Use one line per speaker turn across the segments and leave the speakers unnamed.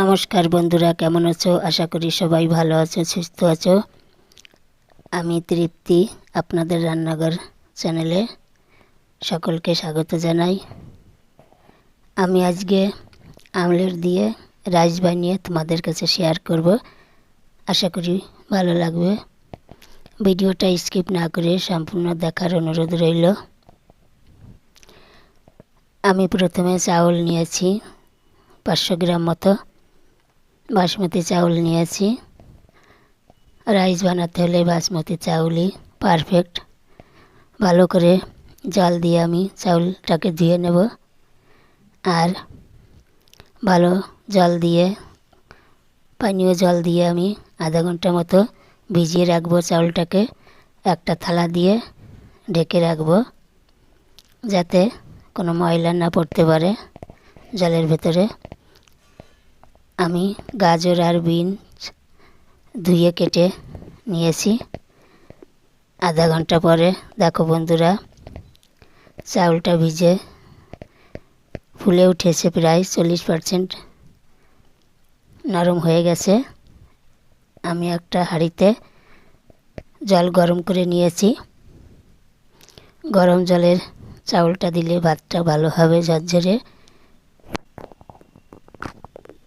নমস্কার বন্ধুরা, কেমন আছো? আশা করি সবাই ভালো আছো, সুস্থ আছো। আমি তৃপ্তি আপনাদের রান্নাঘর চ্যানেলে সকলকে স্বাগত জানাই। আমি আজকে আমলের দিয়ে রাইস বানিয়ে তোমাদের কাছে শেয়ার করব। আশা করি ভালো লাগবে। ভিডিওটা স্কিপ না করে সম্পূর্ণ দেখার অনুরোধ রইল। আমি প্রথমে চাউল নিয়েছি পাঁচশো গ্রাম মতো। বাসমতি চাউল নিয়েছি। রাইস বানাতে হলে বাসমতি চাউলই পারফেক্ট ভালো করে জল দিয়ে আমি চাউলটাকে ধুয়ে নেব। আর ভালো জল দিয়ে, পানীয় জল দিয়ে আমি আধা ঘণ্টা মতো ভিজিয়ে রাখব চাউলটাকে। একটা থালা দিয়ে ঢেকে রাখব যাতে কোনো ময়লা না পড়তে পারে জলের ভেতরে। আমি গাজর আর বিনস ধুয়ে কেটে নিয়েছি। আধা ঘণ্টা পরে, দেখো বন্ধুরা, চাউলটা ভিজে ফুলে উঠেছে প্রায় চল্লিশ পারসেন্ট নরম হয়ে গেছে। আমি একটা হাঁড়িতে জল গরম করে নিয়েছি। গরম জলের চাউলটা দিলে ভাতটা ভালো হবে ঝরঝরে।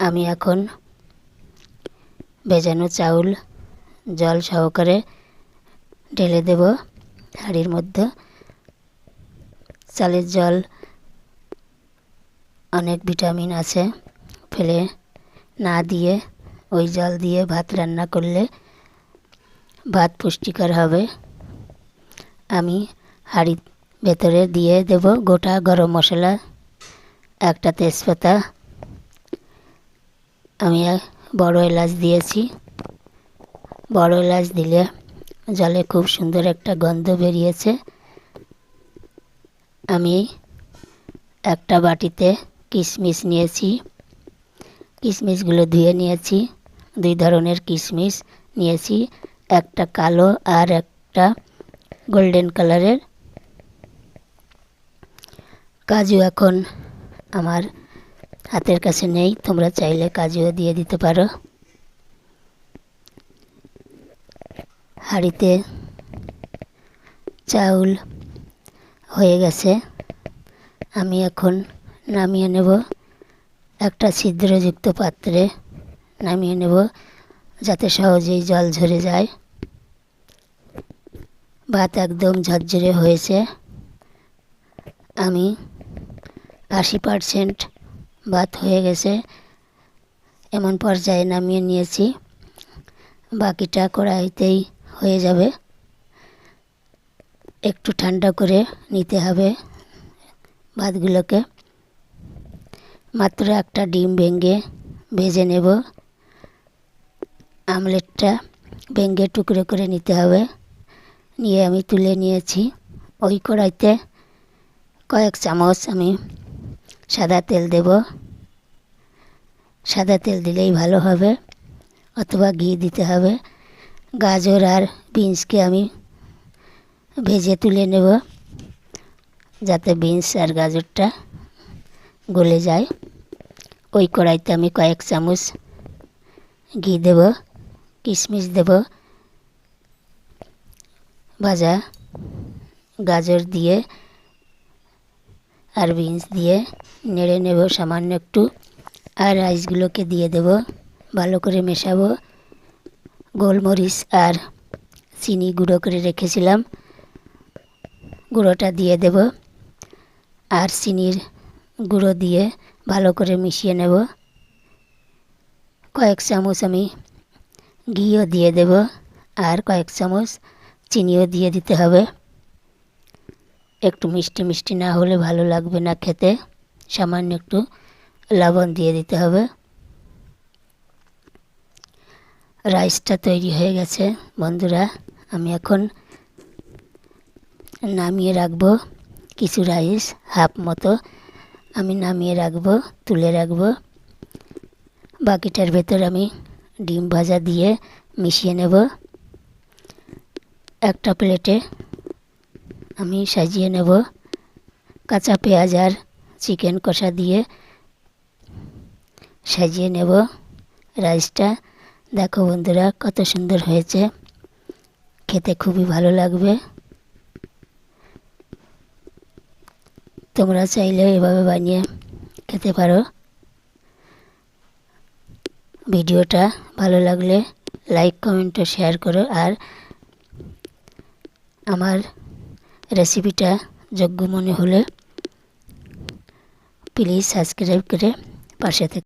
আমি এখন ভেজানো চাউল জল সহকারে ঢেলে দেব। হাঁড়ির মধ্যে চালের জল, অনেক ভিটামিন আছে। ফেলে না দিয়ে, ওই জল দিয়ে ভাত রান্না করলে ভাত পুষ্টিকর হবে। আমি হাঁড়ির ভেতরে দিয়ে দেব গোটা গরম মশলা, একটা তেজপাতা আমি বড় এলাচ দিয়েছি। বড় এলাচ দিলে জলে খুব সুন্দর একটা গন্ধ বেরিয়েছে। আমি একটা বাটিতে কিশমিশ নিয়েছি। কিশমিশগুলো ধুয়ে নিয়েছি। দুই ধরনের কিশমিশ নিয়েছি। একটা কালো আর একটা গোল্ডেন কালারের। কাজু এখন আমার হাতের কাছে নেই, তোমরা চাইলে কাজুও দিয়ে দিতে পারো। হাঁড়িতে চাউল হয়ে গেছে। আমি এখন নামিয়ে নেব একটা ছিদ্রযুক্ত পাত্রে। নামিয়ে নেব যাতে সহজেই জল ঝরে যায়। ভাত একদম ঝরঝরে হয়েছে। আমি আশি পারসেন্ট ভাত হয়ে গেছে। এমন পর্যায়ে নামিয়ে নিয়েছি। বাকিটা কড়াইতেই হয়ে যাবে। একটু ঠান্ডা করে নিতে হবে ভাতগুলোকে। মাত্র একটা ডিম ভেঙে ভেজে নেব। আমলেটটা ভেঙে টুকরো করে নিতে হবে। নিয়ে আমি তুলে নিয়েছি। ওই কড়াইতে কয়েক চামচ আমি সাদা তেল দেব। সাদা তেল দিলেই ভালো হবে, অথবা ঘি দিতে হবে। গাজর আর বিনসকে আমি ভেজে তুলে নেব, যাতে বিনস আর গাজরটা গলে যায়। ওই কড়াইতে আমি কয়েক চামচ ঘি দেব, কিশমিশ দেব, ভাজা গাজর দিয়ে আর বিনস দিয়ে নেড়ে নেব সামান্য একটু। আর রাইসগুলোকে দিয়ে দেব। ভালো করে মেশাবো। গোলমরিচ আর চিনি গুঁড়ো করে রেখেছিলাম। গুঁড়োটা দিয়ে দেব। আর চিনির গুঁড়ো দিয়ে ভালো করে মিশিয়ে নেব। কয়েক চামচ আমি ঘিও দিয়ে দেব। আর কয়েক চামচ চিনিও দিয়ে দিতে হবে। একটু মিষ্টি মিষ্টি না হলে ভালো লাগবে না খেতে। সামান্য একটু লবণ দিয়ে দিতে হবে। রাইসটা তৈরি হয়ে গেছে, বন্ধুরা। আমি এখন নামিয়ে রাখব কিছু রাইস, হাফ মতো। আমি নামিয়ে রাখব, তুলে রাখব। বাকিটার ভেতর আমি ডিম ভাজা দিয়ে মিশিয়ে নেব। একটা প্লেটে আমি সাজিয়ে নেব কাঁচা পেঁয়াজ আর চিকেন কষা দিয়ে। সাজিয়ে নেব রাইসটা। দেখো বন্ধুরা, কত সুন্দর হয়েছে। খেতে খুবই ভালো লাগবে। তোমরা চাইলে এভাবে বানিয়ে খেতে পারো। ভিডিওটা ভালো লাগলে লাইক, কমেন্ট শেয়ার করো। আর আমার রেসিপিটা যোগ্য মনে হলে প্লিজ সাবস্ক্রাইব করে পাশে থেকে